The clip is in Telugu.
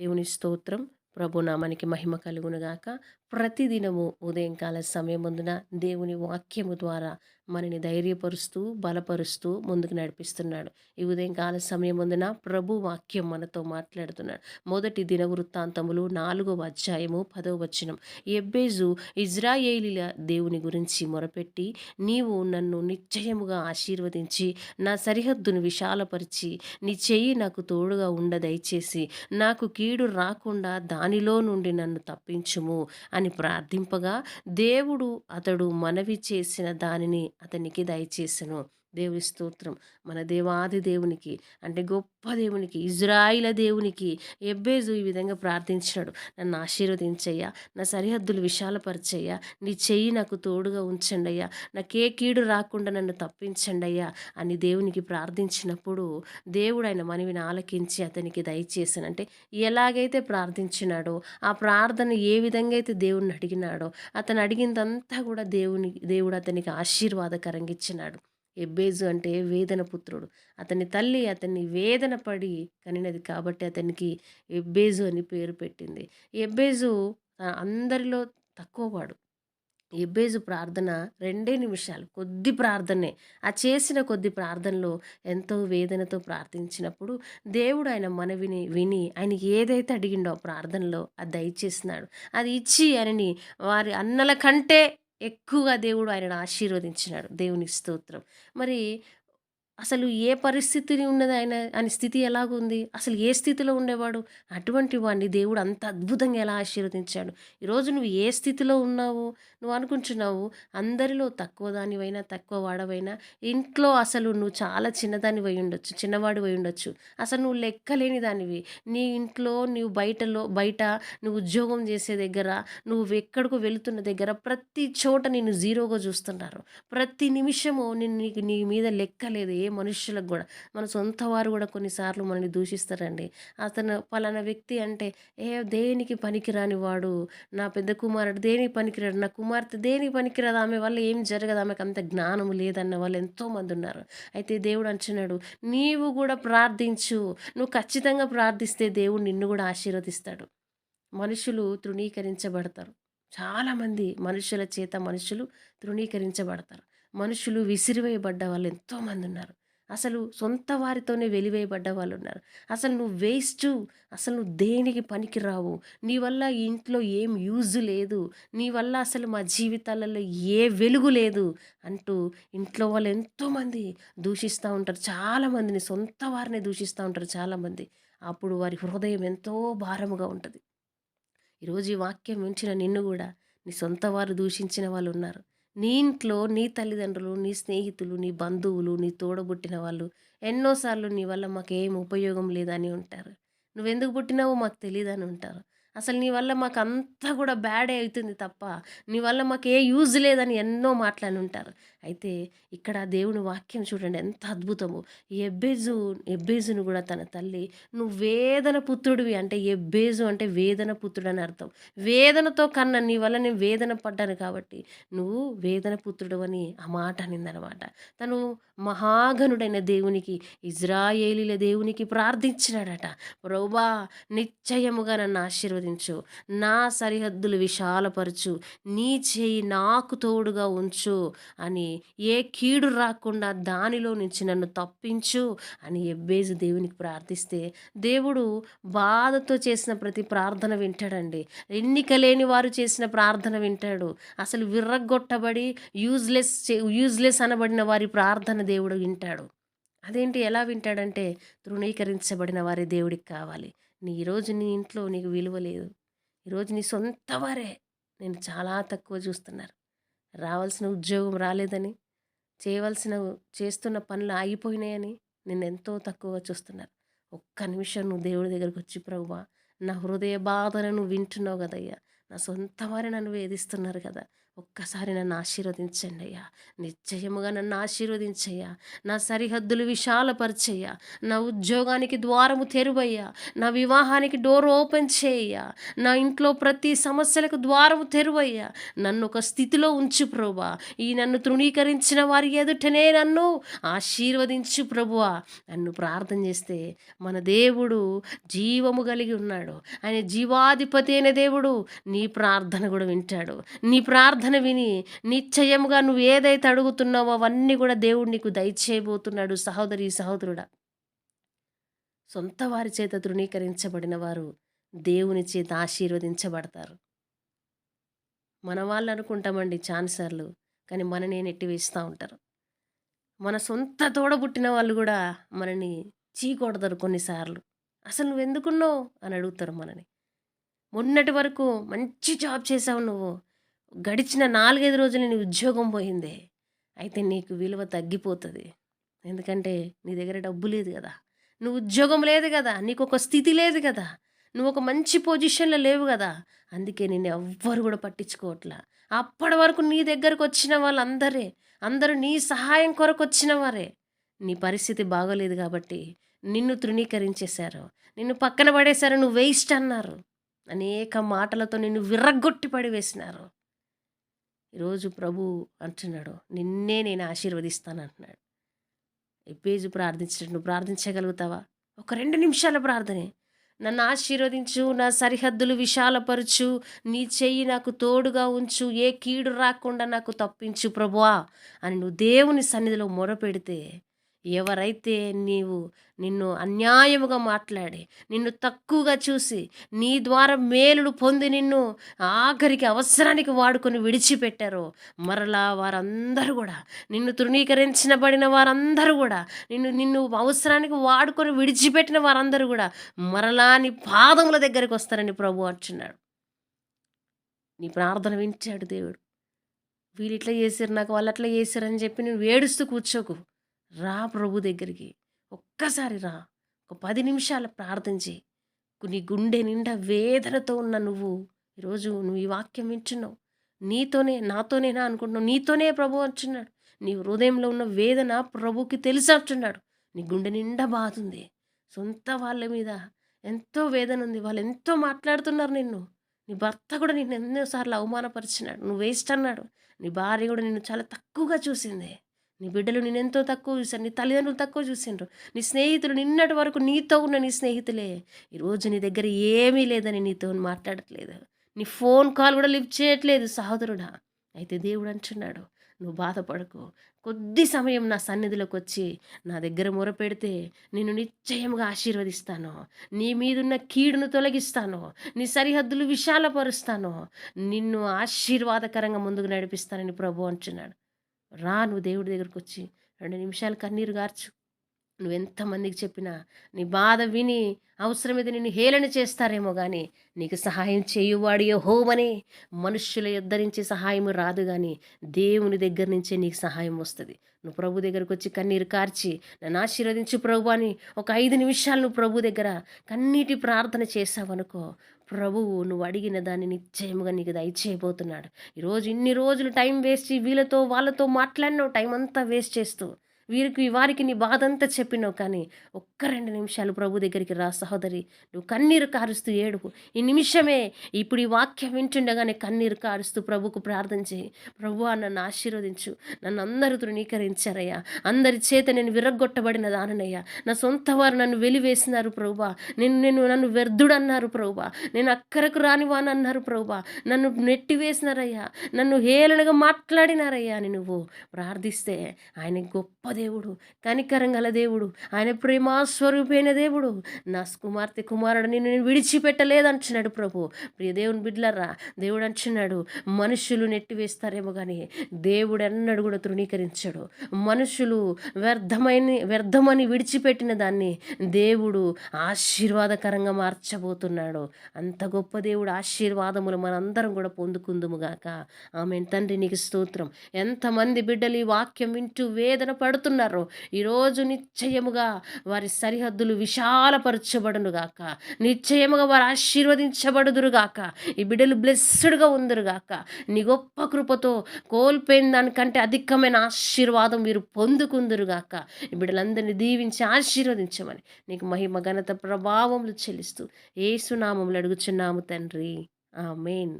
దేవుని స్తోత్రం. ప్రభు నామానికి మహిమ కలుగునుగాక ప్రతిదినము ఉదయంకాల సమయమందున దేవుని వాక్యము ద్వారా మనని ధైర్యపరుస్తూ బలపరుస్తూ ముందుకు నడిపిస్తున్నాడు. ఈ ఉదయంకాల సమయమందున ప్రభు వాక్యం మనతో మాట్లాడుతున్నాడు. మొదటి దిన వృత్తాంతములు నాలుగవ అధ్యాయము పదవ వచనం. ఎబ్బేజు ఇజ్రాయేలీల దేవుని గురించి మొరపెట్టి నీవు నన్ను నిశ్చయముగా ఆశీర్వదించి నా సరిహద్దును విశాలపరిచి నీ చెయ్యి నాకు తోడుగా ఉండ దయచేసి నాకు కీడు రాకుండా దానిలో నుండి నన్ను తప్పించుము అని ప్రార్థింపగా దేవుడు అతడు మనవి చేసిన దానిని అతనికి దయచేసెను. దేవుని స్తోత్రం. మన దేవాది దేవునికి అంటే గొప్ప దేవునికి ఇజ్రాయిల దేవునికి ఎబ్బేజు ఈ విధంగా ప్రార్థించినాడు. నన్ను ఆశీర్వదించయ్యా నా సరిహద్దులు విశాలపరిచయ్యా నీ చెయ్యి నాకు తోడుగా ఉంచండి అయ్యా నాకే కీడు రాకుండా నన్ను తప్పించండి అయ్యా అని దేవునికి ప్రార్థించినప్పుడు దేవుడు ఆయన మనవిని ఆలకించి అతనికి దయచేసాను అంటే ఎలాగైతే ప్రార్థించినాడో ఆ ప్రార్థన ఏ విధంగా అయితే దేవుణ్ణి అడిగినాడో అతను అడిగిందంతా కూడా దేవుని దేవుడు అతనికి ఆశీర్వాదకరంగా ఇచ్చినాడు. ఎబ్బేజు అంటే వేదన పుత్రుడు. అతని తల్లి అతన్ని వేదన పడి కనినది కాబట్టి అతనికి ఎబ్బేజు అని పేరు పెట్టింది. ఎబ్బేజు అందరిలో తక్కువవాడు. ఎబ్బేజు ప్రార్థన రెండే నిమిషాలు కొద్ది ప్రార్థనే. ఆ చేసిన కొద్ది ప్రార్థనలో ఎంతో వేదనతో ప్రార్థించినప్పుడు దేవుడు ఆయన మనవిని విని ఆయన ఏదైతే అడిగిండో ప్రార్థనలో అది దయచేసినాడు. అది ఇచ్చి ఆయనని వారి అన్నల కంటే ఎక్కువగా దేవుడు ఆయనను ఆశీర్వదించినాడు. దేవుని స్తోత్రం. మరి అసలు ఏ పరిస్థితిని ఉన్నది ఆయన? ఆయన స్థితి ఎలాగుంది? అసలు ఏ స్థితిలో ఉండేవాడు? అటువంటి వాడిని దేవుడు అంత అద్భుతంగా ఎలా ఆశీర్వదించాడు? ఈరోజు నువ్వు ఏ స్థితిలో ఉన్నావు? నువ్వు అనుకుంటున్నావు అందరిలో తక్కువ దానివైనా తక్కువ వాడవైనా ఇంట్లో అసలు నువ్వు చాలా చిన్నదాని పోయి ఉండొచ్చు చిన్నవాడు పోయి ఉండొచ్చు. అసలు నువ్వు లెక్కలేని దానివి. నీ ఇంట్లో నువ్వు బయటలో బయట నువ్వు ఉద్యోగం చేసే దగ్గర నువ్వు ఎక్కడికో వెళుతున్న దగ్గర ప్రతి చోట నిన్ను జీరోగా చూస్తున్నారు. ప్రతి నిమిషము నిన్ను నీకు నీ మీద లెక్కలేదు ఏ మనుషులకు కూడా మన సొంత వారు కూడా కొన్నిసార్లు మనల్ని దూషిస్తారండి. అతను పలానా వ్యక్తి అంటే ఏ దేనికి పనికిరాని వాడు? నా పెద్ద కుమారుడు దేనికి పనికిరాడు? నా కుమార్తె దేనికి పనికిరాదు? ఆమె వల్ల ఏం జరగదు? ఆమెకు అంత జ్ఞానం లేదన్న వాళ్ళు ఎంతోమంది ఉన్నారు. అయితే దేవుడు అంటున్నాడు నీవు కూడా ప్రార్థించు. నువ్వు ఖచ్చితంగా ప్రార్థిస్తే దేవుడు నిన్ను కూడా ఆశీర్వదిస్తాడు. మనుషులు తృణీకరించబడతారు. చాలామంది మనుషుల చేత మనుషులు తృణీకరించబడతారు. మనుషులు విసిరివేయబడ్డ వాళ్ళు ఎంతోమంది ఉన్నారు. అసలు సొంత వారితోనే వెలివేయబడ్డ వాళ్ళు ఉన్నారు. అసలు నువ్వు వేస్ట్ అసలు నువ్వు దేనికి పనికి రావు నీ వల్ల ఈ ఇంట్లో ఏం యూజ్ లేదు. నీ వల్ల అసలు మా జీవితాలలో ఏ వెలుగు లేదు అంటూ ఇంట్లో వాళ్ళు ఎంతోమంది దూషిస్తూ ఉంటారు. చాలామందిని సొంత వారిని దూషిస్తూ ఉంటారు చాలామంది. అప్పుడు వారి హృదయం ఎంతో భారముగా ఉంటుంది. ఈరోజు ఈ వాక్యం ఉంచిన నిన్ను కూడా నీ సొంత వారు దూషించిన వాళ్ళు ఉన్నారు. నీ ఇంట్లో నీ తల్లిదండ్రులు నీ స్నేహితులు నీ బంధువులు నీ తోడబుట్టిన వాళ్ళు ఎన్నోసార్లు నీ వల్ల మాకు ఉపయోగం లేదని ఉంటారు. నువ్వెందుకు పుట్టినావో మాకు తెలియదని ఉంటారు. అసలు నీ వల్ల మాకు అంతా కూడా బ్యాడే అవుతుంది తప్ప నీ వల్ల మాకు ఏ యూజ్ లేదని ఎన్నో మాట్లాడి ఉంటారు. అయితే ఇక్కడ దేవుని వాక్యం చూడండి ఎంత అద్భుతము. ఎబ్బేజు ఎబ్బేజును కూడా తన తల్లి నువ్వు వేదన పుత్రుడివి అంటే ఎబ్బేజు అంటే వేదన పుత్రుడు అని అర్థం. వేదనతో కన్నా నీ వల్ల నేను వేదన పడ్డాను కాబట్టి నువ్వు వేదన పుత్రుడు అని ఆ మాట అనిందనమాట. తను మహాగనుడైన దేవునికి ఇజ్రాయేలీల దేవునికి ప్రార్థించినాడట. ప్రభా నిశ్చయముగా నన్ను ఆశీర్వదించు నా సరిహద్దులు విశాలపరచు. నీ చేయి నాకు తోడుగా ఉంచు అని ఏ కీడు రాకుండా దానిలో నుంచి నన్ను తప్పించు అని ఎబ్బేజు దేవునికి ప్రార్థిస్తే దేవుడు బాధతో చేసిన ప్రతి ప్రార్థన వింటాడండి. ఎన్నిక లేని వారు చేసిన ప్రార్థన వింటాడు. అసలు విర్రగొట్టబడి యూజ్లెస్ యూజ్లెస్ అనబడిన వారి ప్రార్థన దేవుడు వింటాడు. అదేంటి ఎలా వింటాడంటే తృణీకరించబడిన వారి దేవుడికి కావాలి. నీ ఈరోజు నీ ఇంట్లో నీకు విలువ లేదు. ఈరోజు నీ సొంత వారే. నేను చాలా తక్కువ చూస్తున్నారు. రావాల్సిన ఉద్యోగం రాలేదని చేయవలసిన చేస్తున్న పనులు ఆగిపోయినాయని నేను ఎంతో తక్కువగా చూస్తున్నారు. ఒక్క నిమిషం నువ్వు దేవుడి దగ్గరకు వచ్చి ప్రభువా నా హృదయ బాధను నువ్వు వింటున్నావు కదయ్యా. నా సొంత వారే నన్ను వేధిస్తున్నారు కదా. ఒక్కసారి నన్ను ఆశీర్వదించండి అయ్యా నిశ్చయముగా నన్ను ఆశీర్వదించయ్యా. నా సరిహద్దులు విశాలపరిచయ్యా. నా ఉద్యోగానికి ద్వారము తెరువయ్యా. నా వివాహానికి డోర్ ఓపెన్ చేయ్యా. నా ఇంట్లో ప్రతి సమస్యలకు ద్వారము తెరువయ్యా. నన్ను ఒక స్థితిలో ఉంచు ప్రభువా ఈ నన్ను తృణీకరించిన వారి ఎదుటనే నన్ను ఆశీర్వదించు ప్రభువా. నన్ను ప్రార్థన చేస్తే మన దేవుడు జీవము కలిగి ఉన్నాడు. ఆయన జీవాధిపతి అయిన దేవుడు నీ ప్రార్థన కూడా వింటాడు. నీ ప్రార్థన విని నిశ్చయముగా నువ్వు ఏదైతే అడుగుతున్నావో అవన్నీ కూడా దేవుడు నీకు దయచేయబోతున్నాడు. సహోదరి సహోదరుడా సొంత వారి చేత తృణీకరించబడిన వారు దేవుని చేత ఆశీర్వదించబడతారు. మన వాళ్ళు అనుకుంటామండి ఛాన్సర్లు కానీ మననే నెట్టివేస్తూ ఉంటారు. మన సొంత తోడబుట్టిన వాళ్ళు కూడా మనని చీకొడతారు కొన్నిసార్లు. అసలు నువ్వు ఎందుకున్నావు అని అడుగుతారు మనని. మొన్నటి వరకు మంచి జాబ్ చేసావు నువ్వు. గడిచిన నాలుగైదు రోజులు నీ ఉద్యోగం పోయిందే అయితే నీకు విలువ తగ్గిపోతుంది. ఎందుకంటే నీ దగ్గర డబ్బు లేదు కదా. నువ్వు ఉద్యోగం లేదు కదా. నీకు ఒక స్థితి లేదు కదా. నువ్వు ఒక మంచి పొజిషన్లో లేవు కదా. అందుకే నిన్ను ఎవ్వరు కూడా పట్టించుకోవట్లా. అప్పటి వరకు నీ దగ్గరకు వచ్చిన వాళ్ళందరే అందరూ నీ సహాయం కొరకు వచ్చిన వారే. నీ పరిస్థితి బాగోలేదు కాబట్టి నిన్ను తృణీకరించేశారు. నిన్ను పక్కన పడేశారు నువ్వు వేస్ట్ అన్నారు. అనేక మాటలతో నిన్ను విర్రగొట్టి పడివేసినారు ఈరోజు ప్రభు అంటున్నాడు నిన్నే నేను ఆశీర్వదిస్తాను అంటున్నాడు ఎప్పేజు ప్రార్థించడం నువ్వు ప్రార్థించగలుగుతావా? ఒక రెండు నిమిషాల ప్రార్థనే. నన్ను ఆశీర్వదించు నా సరిహద్దులు విశాలపరచు నీ చెయ్యి నాకు తోడుగా ఉంచు ఏ కీడు రాకుండా నాకు తప్పించు ప్రభువా అని నువ్వు దేవుని సన్నిధిలో మొరపెడితే ఎవరైతే నీవు నిన్ను అన్యాయముగా మాట్లాడి నిన్ను తక్కువగా చూసి నీ ద్వారా మేలుడు పొంది నిన్ను ఆఖరికి అవసరానికి వాడుకొని విడిచిపెట్టారో మరలా వారందరూ కూడా నిన్ను తృణీకరించబడిన వారందరూ కూడా నిన్ను నిన్ను అవసరానికి వాడుకొని విడిచిపెట్టిన వారందరూ కూడా మరలా నీ పాదముల దగ్గరికి వస్తారని ప్రభు అంటున్నాడు. నీ ప్రార్థన వింటాడు దేవుడు. వీళ్ళు ఇట్లా చేశారు నాకు వాళ్ళు అట్లా చేశారని చెప్పి నువ్వు ఏడుస్తూ కూర్చోకు. రా ప్రభు దగ్గరికి. ఒక్కసారి రా. ఒక పది నిమిషాలు ప్రార్థించి నీ గుండె నిండా వేదనతో ఉన్న నువ్వు ఈరోజు నువ్వు ఈ వాక్యం వింటున్నావు. నీతోనే నాతోనేనా అనుకుంటున్నావు? నీతోనే ప్రభు అంటున్నాడు. నీ హృదయంలో ఉన్న వేదన ప్రభుకి తెలిసి అంటున్నాడు. నీ గుండె నిండా బాధ ఉంది. సొంత వాళ్ళ మీద ఎంతో వేదన ఉంది. వాళ్ళు ఎంతో మాట్లాడుతున్నారు నిన్ను. నీ భర్త కూడా నిన్ను ఎన్నోసార్లు అవమానపరిచినాడు. నువ్వు వేస్ట్ అన్నాడు. నీ భార్య కూడా నిన్ను చాలా తక్కువగా చూసింది. నీ బిడ్డలు నిన్నెంతో తక్కువ చూశారు నీ తల్లిదండ్రులు తక్కువ చూసిండ్రు. నీ స్నేహితులు నిన్నటి వరకు నీతో ఉన్న నీ స్నేహితులే. ఈరోజు నీ దగ్గర ఏమీ లేదని నీతో మాట్లాడట్లేదు. నీ ఫోన్ కాల్ కూడా లిఫ్ట్ చేయట్లేదు సహోదరుడా. అయితే దేవుడు అంటున్నాడు నువ్వు బాధపడకు. కొద్ది సమయం నా సన్నిధిలోకి వచ్చి నా దగ్గర మొరపెడితే నిన్ను నిశ్చయంగా ఆశీర్వదిస్తాను. నీ మీదున్న కీడును తొలగిస్తాను. నీ సరిహద్దులు విశాలపరుస్తాను. నిన్ను ఆశీర్వాదకరంగా ముందుకు నడిపిస్తానని ప్రభు అంటున్నాడు. రా నువ్వు దేవుడి దగ్గరకు వచ్చి రెండు నిమిషాలు కన్నీరు గార్చు. నువ్వు ఎంతమందికి చెప్పినా నీ బాధ విని అవసరమైతే నిన్ను హేళన చేస్తారేమో కానీ నీకు సహాయం చేయువాడు హోమని మనుష్యుల యుద్ధరించి సహాయం రాదు కానీ దేవుని దగ్గర నుంచే నీకు సహాయం వస్తుంది. నువ్వు ప్రభు దగ్గరకు వచ్చి కన్నీరు కార్చి నన్ను ఆశీర్వదించు ప్రభు అని ఒక ఐదు నిమిషాలు నువ్వు ప్రభు దగ్గర కన్నీటి ప్రార్థన చేసావనుకో ప్రభువు నువ్వు అడిగిన దాన్ని నిశ్చయముగా నీకు దయచేయబోతున్నాడు. ఈరోజు ఇన్ని రోజులు టైం వేస్ట్ వీళ్ళతో వాళ్ళతో మాట్లాడినావు టైం అంతా వేస్ట్ చేస్తూ వీరికి వారికి నీ బాధ అంతా చెప్పినావు కానీ ఒక్క రెండు నిమిషాలు ప్రభు దగ్గరికి రా సహోదరి. నువ్వు కన్నీరు కారుస్తూ ఏడుపు. ఈ నిమిషమే ఇప్పుడు ఈ వాక్యం వింటుండగానే కన్నీరు కారుస్తూ ప్రభుకు ప్రార్థన చేయి. ప్రభు నన్ను ఆశీర్వదించు. నన్ను అందరూ తృణీకరించారయ్యా. అందరి చేత నేను విరగ్గొట్టబడిన దాననయ్యా. నా సొంత వారు నన్ను వెలివేసినారు ప్రభువా నేను నేను నన్ను వ్యర్థుడన్నారు అన్నారు నేను అక్కరకు రానివాని అన్నారు ప్రభువా నన్ను నెట్టివేసినారయ్యా. నన్ను హేళనగా మాట్లాడినారయ్యా అని నువ్వు ప్రార్థిస్తే ఆయన గొప్ప దేవుడు కనికరం గల దేవుడు ఆయన ప్రేమాస్వరూపైన దేవుడు. నా కుమార్తె కుమారుడు నిన్ను నేను విడిచిపెట్టలేదంటున్నాడు ప్రభు. ప్రియ దేవుని బిడ్లరా దేవుడు అంటున్నాడు మనుషులు నెట్టివేస్తారేమో కానీ దేవుడు అన్నాడు కూడా తృణీకరించాడు. మనుషులు వ్యర్థమైన వ్యర్థమని విడిచిపెట్టిన దాన్ని దేవుడు ఆశీర్వాదకరంగా మార్చబోతున్నాడు. అంత గొప్ప దేవుడు ఆశీర్వాదములు మనందరం కూడా పొందుకుందుముగాక ఆమె తండ్రి నీకు స్తోత్రం. ఎంతమంది బిడ్డలు ఈ వాక్యం వింటూ వేదన పడుతూ వెళ్తున్నారో ఈరోజు నిశ్చయముగా వారి సరిహద్దులు విశాలపరచబడునుగాక. నిశ్చయముగా వారు ఆశీర్వదించబడుదురుగాక. ఈ బిడ్డలు బ్లెస్స్డ్గా ఉందరుగాక. నీ గొప్ప కృపతో కోల్పోయిన దానికంటే అధికమైన ఆశీర్వాదం మీరు పొందుకుందరుగాక. ఈ బిడ్డలందరినీ దీవించి ఆశీర్వదించమని నీకు మహిమ ఘనత ప్రభావములు చెల్లిస్తూ ఏసునామములు అడుగుచున్నాము తండ్రి. ఆమెన్.